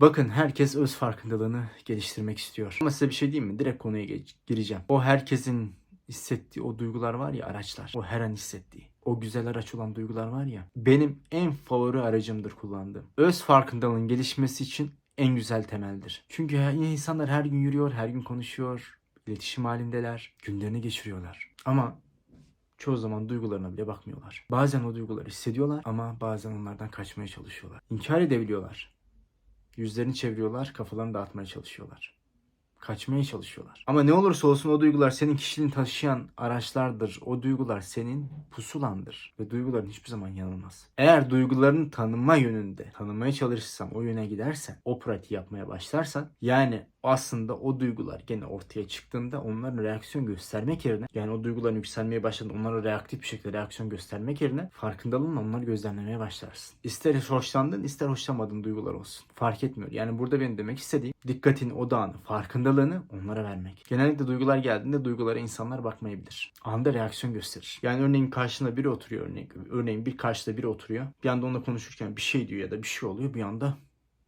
Bakın herkes öz farkındalığını geliştirmek istiyor. Ama size bir şey diyeyim mi? Direkt konuya gireceğim. O herkesin hissettiği o duygular var ya araçlar. O her an hissettiği. O güzel araç olan duygular var ya. Benim en favori aracımdır kullandığım. Öz farkındalığın gelişmesi için en güzel temeldir. Çünkü insanlar her gün yürüyor, her gün konuşuyor, iletişim halindeler, günlerini geçiriyorlar. Ama çoğu zaman duygularına bile bakmıyorlar. Bazen o duyguları hissediyorlar ama bazen onlardan kaçmaya çalışıyorlar. İnkar edebiliyorlar. Yüzlerini çeviriyorlar, kafalarını dağıtmaya çalışıyorlar. Kaçmaya çalışıyorlar. Ama ne olursa olsun o duygular senin kişiliğini taşıyan araçlardır. O duygular senin pusulandır. Ve duyguların hiçbir zaman yanılmaz. Eğer duygularını tanıma yönünde tanımaya çalışırsan, o yöne gidersen, o pratiği yapmaya başlarsan yani aslında o duygular gene ortaya çıktığında onların reaksiyon göstermek yerine yani o duyguların yükselmeye başladığında onlara reaktif bir şekilde reaksiyon göstermek yerine farkındalığınla onları gözlemlemeye başlarsın. İster hoşlandın ister hoşlanmadığın duygular olsun. Fark etmiyor. Yani burada benim demek istediğim dikkatin odağını, farkındalığını onlara vermek. Genellikle duygular geldiğinde duygulara insanlar bakmayabilir. Anda reaksiyon gösterir. Yani örneğin karşında biri oturuyor örneğin. Örneğin bir karşıda biri oturuyor. Bir anda onunla konuşurken bir şey diyor ya da bir şey oluyor. Bir anda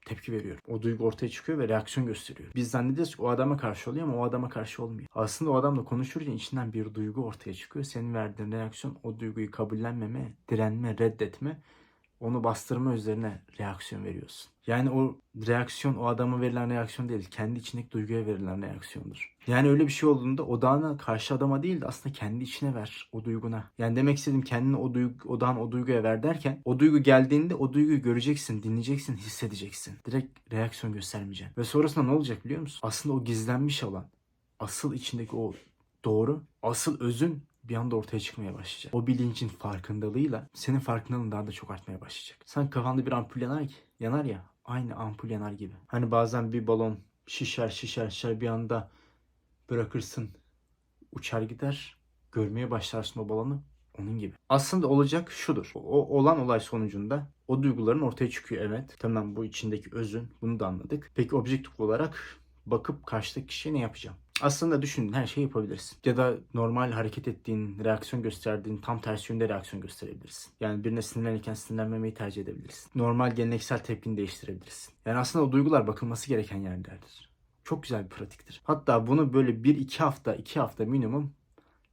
tepki veriyor. O duygu ortaya çıkıyor ve reaksiyon gösteriyor. Biz zannediyoruz ki o adama karşı oluyor ama o adama karşı olmuyor. Aslında o adamla konuşurken içinden bir duygu ortaya çıkıyor. Senin verdiğin reaksiyon o duyguyu kabullenmeme, direnme, reddetme, onu bastırma üzerine reaksiyon veriyorsun. Yani o reaksiyon o adama verilen reaksiyon değil, kendi içindeki duyguya verilen reaksiyondur. Yani öyle bir şey olduğunda odağını karşı adama değil de aslında kendi içine ver o duyguna. Yani demek istediğim kendini o duygu, odağını o duyguya ver derken o duygu geldiğinde o duyguyu göreceksin, dinleyeceksin, hissedeceksin. Direkt reaksiyon göstermeyeceksin. Ve sonrasında ne olacak biliyor musun? Aslında o gizlenmiş olan, asıl içindeki o doğru, asıl özün bir anda ortaya çıkmaya başlayacak. O bilincin farkındalığıyla senin farkındalığın daha da çok artmaya başlayacak. Sen kafanda bir ampul yanar, yanar ya aynı ampul yanar gibi. Hani bazen bir balon şişer şişer şişer bir anda bırakırsın uçar gider görmeye başlarsın o balonu onun gibi. Aslında olacak şudur. O olan olay sonucunda o duyguların ortaya çıkıyor evet. Tamam bu içindeki özün bunu da anladık. Peki objektif olarak bakıp karşıdaki kişiye ne yapacağım? Aslında düşündüğün her şeyi yapabilirsin. Ya da normal hareket ettiğin, reaksiyon gösterdiğin tam tersi yönde reaksiyon gösterebilirsin. Yani birine sinirlenirken sinirlenmemeyi tercih edebilirsin. Normal geleneksel tepkini değiştirebilirsin. Yani aslında o duygular bakılması gereken yerlerdir. Çok güzel bir pratiktir. Hatta bunu böyle 1-2 hafta, 2 hafta minimum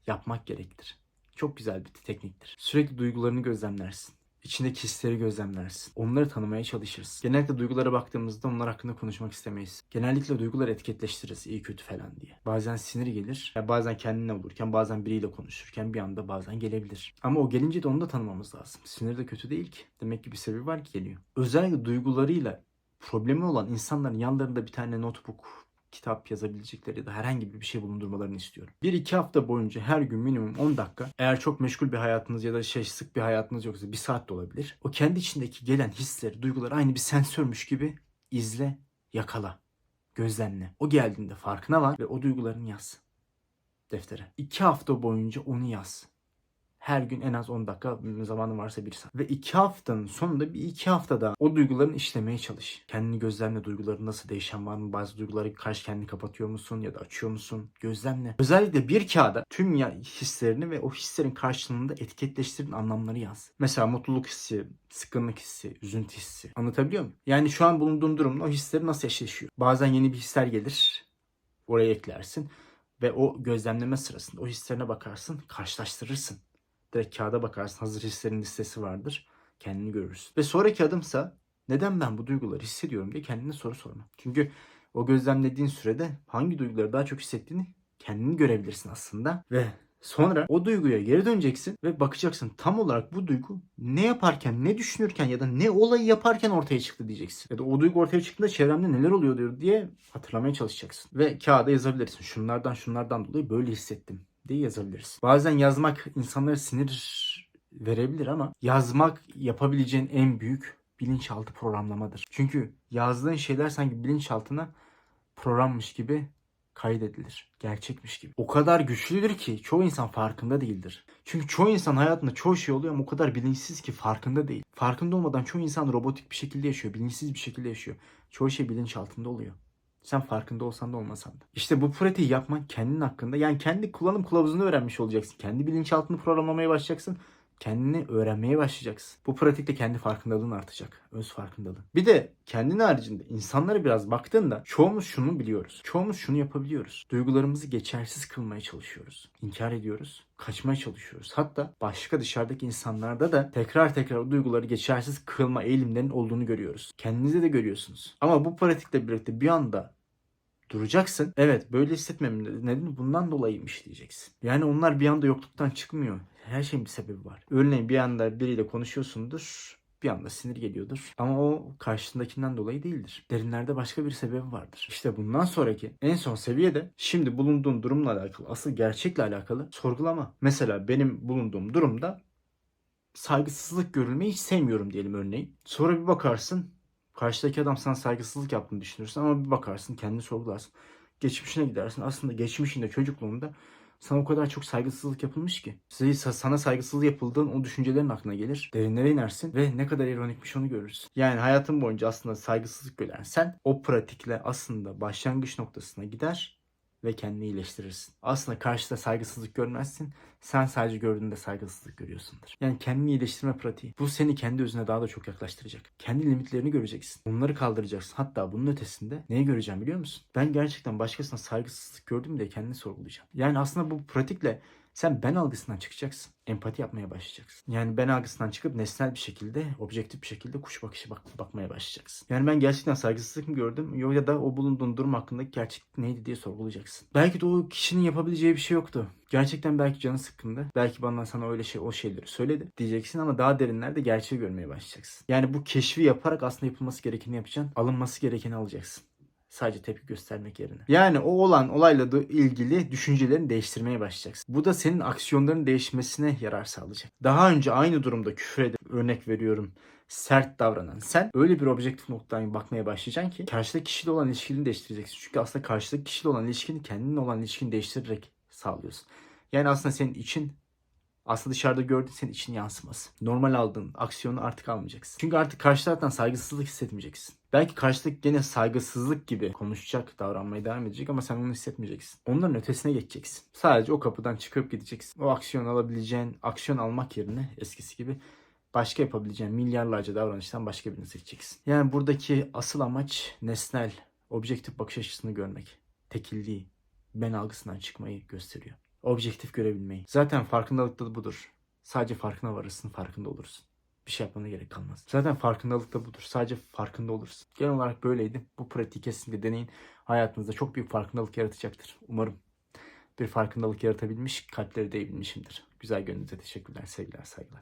yapmak gerektir. Çok güzel bir tekniktir. Sürekli duygularını gözlemlersin. İçindeki hisleri gözlemlersin. Onları tanımaya çalışırsın. Genellikle duygulara baktığımızda onlar hakkında konuşmak istemeyiz. Genellikle duyguları etiketleştiririz iyi kötü falan diye. Bazen sinir gelir. Ya bazen kendine olurken bazen biriyle konuşurken bir anda bazen gelebilir. Ama o gelince de onu da tanımamız lazım. Sinir de kötü değil ki. Demek ki bir sebebi var ki geliyor. Özellikle duygularıyla problemi olan insanların yanlarında bir tane notebook, kitap yazabilecekleri ya da herhangi bir şey bulundurmalarını istiyorum. 1-2 hafta boyunca her gün minimum 10 dakika eğer çok meşgul bir hayatınız ya da şey sık bir hayatınız yoksa bir saat de olabilir. O kendi içindeki gelen hisleri, duyguları aynı bir sensörmüş gibi izle, yakala, gözlemle. O geldiğinde farkına var ve o duygularını yaz deftere. 2 hafta boyunca onu yaz. Her gün en az 10 dakika zamanın varsa 1 saat. Ve 2 haftanın sonunda bir 2 haftada o duygularını işlemeye çalış. Kendini gözlemle duyguların nasıl değişen var mı? Bazı duyguları karşı kendini kapatıyor musun ya da açıyor musun? Gözlemle. Özellikle bir kağıda tüm ya hislerini ve o hislerin karşılığında etiketleştirdiğin anlamları yaz. Mesela mutluluk hissi, sıkkınlık hissi, üzüntü hissi. Anlatabiliyor muyum? Yani şu an bulunduğun durumla o hisleri nasıl eşleşiyor? Bazen yeni bir hisler gelir. Oraya eklersin. Ve o gözlemleme sırasında o hislerine bakarsın, karşılaştırırsın. Direkt kağıda bakarsın hazır hislerin listesi vardır. Kendini görürsün. Ve sonraki adımsa neden ben bu duyguları hissediyorum diye kendine soru sorma. Çünkü o gözlemlediğin sürede hangi duyguları daha çok hissettiğini kendini görebilirsin aslında. Ve sonra o duyguya geri döneceksin ve bakacaksın tam olarak bu duygu ne yaparken, ne düşünürken ya da ne olayı yaparken ortaya çıktı diyeceksin. Ya da o duygu ortaya çıktığında çevremde neler oluyor diye hatırlamaya çalışacaksın. Ve kağıda yazabilirsin. Şunlardan şunlardan dolayı böyle hissettim diye yazabiliriz. Bazen yazmak insanlara sinir verebilir ama yazmak yapabileceğin en büyük bilinçaltı programlamadır. Çünkü yazdığın şeyler sanki bilinçaltına programmış gibi kaydedilir. Gerçekmiş gibi. O kadar güçlüdür ki çoğu insan farkında değildir. Çünkü çoğu insan hayatında çoğu şey oluyor ama o kadar bilinçsiz ki farkında değil. Farkında olmadan çoğu insan robotik bir şekilde yaşıyor. Bilinçsiz bir şekilde yaşıyor. Çoğu şey bilinçaltında oluyor. Sen farkında olsan da olmasan da. İşte bu pratiği yapman kendin hakkında yani kendi kullanım kılavuzunu öğrenmiş olacaksın. Kendi bilinçaltını programlamaya başlayacaksın. Kendini öğrenmeye başlayacaksın. Bu pratikte kendi farkındalığın artacak. Öz farkındalığın. Bir de kendin haricinde insanlara biraz baktığında çoğumuz şunu biliyoruz. Çoğumuz şunu yapabiliyoruz. Duygularımızı geçersiz kılmaya çalışıyoruz. İnkar ediyoruz. Kaçmaya çalışıyoruz. Hatta başka dışarıdaki insanlarda da tekrar tekrar o duyguları geçersiz kılma eğilimlerinin olduğunu görüyoruz. Kendinizde de görüyorsunuz. Ama bu pratikle birlikte bir anda duracaksın. Evet böyle hissetmemin nedeni bundan dolayıymış diyeceksin. Yani onlar bir anda yokluktan çıkmıyor. Her şeyin bir sebebi var. Örneğin bir anda biriyle konuşuyorsundur. Bir anda sinir geliyordur. Ama o karşındakinden dolayı değildir. Derinlerde başka bir sebebi vardır. İşte bundan sonraki en son seviyede şimdi bulunduğun durumla alakalı, asıl gerçekle alakalı sorgulama. Mesela benim bulunduğum durumda saygısızlık görülmeyi hiç sevmiyorum diyelim örneğin. Sonra bir bakarsın karşıdaki adam sana saygısızlık yaptığını düşünürsün ama bir bakarsın kendini sorgularsın. Geçmişine gidersin. Aslında geçmişinde çocukluğunda sana o kadar çok saygısızlık yapılmış ki. Size, sana saygısızlık yapıldığın o düşüncelerin aklına gelir. Derinlere inersin ve ne kadar ironikmiş onu görürsün. Yani hayatın boyunca aslında saygısızlık gören sen o pratikle aslında başlangıç noktasına gider ve kendini iyileştirirsin. Aslında karşıda saygısızlık görmezsin. Sen sadece gördüğünde saygısızlık görüyorsundur. Yani kendini iyileştirme pratiği. Bu seni kendi özüne daha da çok yaklaştıracak. Kendi limitlerini göreceksin. Bunları kaldıracaksın. Hatta bunun ötesinde neyi göreceğim biliyor musun? Ben gerçekten başkasına saygısızlık gördüm diye kendini sorgulayacağım. Yani aslında bu pratikle sen ben algısından çıkacaksın. Empati yapmaya başlayacaksın. Yani ben algısından çıkıp nesnel bir şekilde, objektif bir şekilde kuş bakışı bak bakmaya başlayacaksın. Yani ben gerçekten saygısızlık mı gördüm yok ya da o bulunduğun durum hakkındaki gerçeklik neydi diye sorgulayacaksın. Belki de o kişinin yapabileceği bir şey yoktu. Gerçekten belki canı sıkkındı. Belki bana sana öyle şey o şeyleri söyledi diyeceksin ama daha derinlerde gerçeği görmeye başlayacaksın. Yani bu keşfi yaparak aslında yapılması gerekeni yapacaksın. Alınması gerekeni alacaksın. Sadece tepki göstermek yerine. Yani o olan olayla da ilgili düşüncelerini değiştirmeye başlayacaksın. Bu da senin aksiyonların değişmesine yarar sağlayacak. Daha önce aynı durumda küfür edip örnek veriyorum sert davranan sen öyle bir objektif noktadan bakmaya başlayacaksın ki karşıdaki kişiyle olan ilişkini değiştireceksin. Çünkü aslında karşıdaki kişiyle olan ilişkini kendinle olan ilişkini değiştirerek sağlıyorsun. Yani aslında senin için aslında dışarıda gördüğün senin için yansıması. Normal aldığın aksiyonu artık almayacaksın. Çünkü artık karşı taraftan saygısızlık hissetmeyeceksin. Belki karşıdaki gene saygısızlık gibi konuşacak, davranmaya devam edecek ama sen onu hissetmeyeceksin. Onların ötesine geçeceksin. Sadece o kapıdan çıkıp gideceksin. O aksiyon alabileceğin, aksiyon almak yerine eskisi gibi başka yapabileceğin milyarlarca davranıştan başka birini seçeceksin. Yani buradaki asıl amaç nesnel, objektif bakış açısını görmek. Tekilliği, ben algısından çıkmayı gösteriyor. Objektif görebilmeyi. Zaten farkındalık da budur. Sadece farkına varırsın, farkında olursun. Bir şey yapmana gerek kalmaz. Zaten farkındalık da budur. Sadece farkında olursun. Genel olarak böyleydi. Bu pratiği kesinlikle deneyin. Hayatınızda çok büyük farkındalık yaratacaktır. Umarım bir farkındalık yaratabilmiş, kalpleri değebilmişimdir. Güzel gönlünüze teşekkürler, sevgiler, saygılar.